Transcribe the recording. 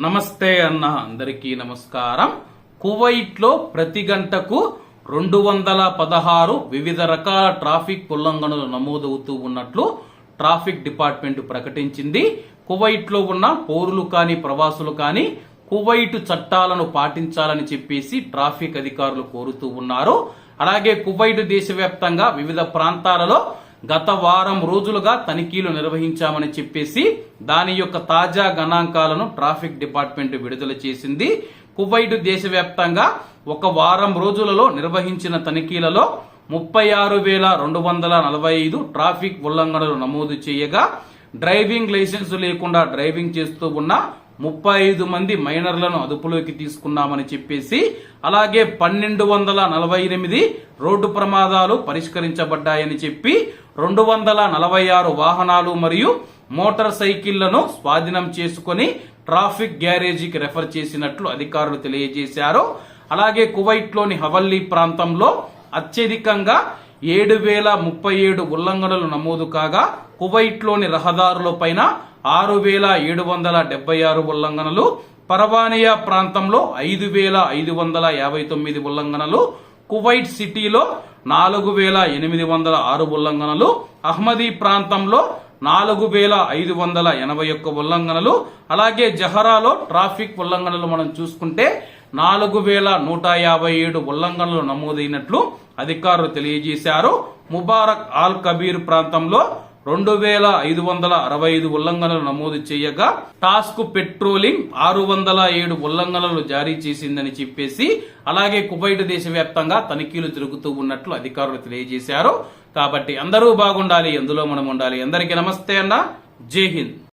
నమస్తే అన్న అందరికీ నమస్కారం. కువైట్లో ప్రతి గంటకు రెండు వందల పదహారు వివిధ రకాల ట్రాఫిక్ ఉల్లంఘనలు నమోదవుతూ ఉన్నట్లు ట్రాఫిక్ డిపార్ట్మెంట్ ప్రకటించింది. కువైట్లో ఉన్న పౌరులు కానీ ప్రవాసులు కానీ కువైట్ చట్టాలను పాటించాలని చెప్పేసి ట్రాఫిక్ అధికారులు కోరుతూ ఉన్నారు. అలాగే కువైట్ దేశవ్యాప్తంగా వివిధ ప్రాంతాలలో గత వారం రోజులుగా తనిఖీలు నిర్వహించామని చెప్పేసి దాని యొక్క తాజా గణాంకాలను ట్రాఫిక్ డిపార్ట్మెంట్ విడుదల చేసింది. కువైట్ దేశవ్యాప్తంగా ఒక వారం రోజులలో నిర్వహించిన తనిఖీలలో ముప్పై ఆరు వేల రెండు వందల నలభై ఐదు ట్రాఫిక్ ఉల్లంఘనలు నమోదు చేయగా డ్రైవింగ్ లైసెన్స్ లేకుండా డ్రైవింగ్ చేస్తూ ఉన్న ముప్పై ఐదు మంది మైనర్లను అదుపులోకి తీసుకున్నామని చెప్పేసి అలాగే పన్నెండు వందల నలభై ఎనిమిది రోడ్డు ప్రమాదాలు పరిష్కరించబడ్డాయని చెప్పి రెండు వందల నలభై ఆరు వాహనాలు మరియు మోటార్ సైకిళ్ళను స్వాధీనం చేసుకొని ట్రాఫిక్ గ్యారేజీకి రెఫర్ చేసినట్లు అధికారులు తెలియజేశారు. అలాగే కువైట్లోని హవల్లీ ప్రాంతంలో అత్యధికంగా ఏడు వేల ముప్పై ఏడు ఉల్లంఘనలు నమోదు కాగా కువైట్లోని రహదారులపైన ఆరు వేల ఏడు వందల డెబ్బై ఆరు ఉల్లంఘనలు పరవానియా ప్రాంతంలో ఐదు వేల ఐదు వందల యాభై తొమ్మిది ఉల్లంఘనలు కువైట్ సిటీలో నాలుగు వేల ఎనిమిది వందల ఆరు ఉల్లంఘనలు అహ్మదీ ప్రాంతంలో నాలుగు వేల ఐదు వందల ఎనభై ఒక్క ఉల్లంఘనలు అలాగే జహరాలో ట్రాఫిక్ ఉల్లంఘనలు మనం చూసుకుంటే నాలుగు వేల నూట యాభై ఏడు ఉల్లంఘనలు నమోదైనట్లు అధికారులు తెలియజేశారు. ముబారక్ ఆల్ కబీర్ ప్రాంతంలో రెండు వేల ఐదు వందల అరవై ఐదు ఉల్లంఘనలు నమోదు చేయగా టాస్క్ పెట్రోలింగ్ ఆరు వందల ఏడు ఉల్లంఘనలు జారీ చేసిందని చెప్పేసి అలాగే కువైట్ దేశవ్యాప్తంగా తనిఖీలు జరుగుతూ ఉన్నట్లు అధికారులు తెలియజేశారు. కాబట్టి అందరూ బాగుండాలి ఎందులో మనం ఉండాలి. అందరికీ నమస్తే అన్న. జై హింద్.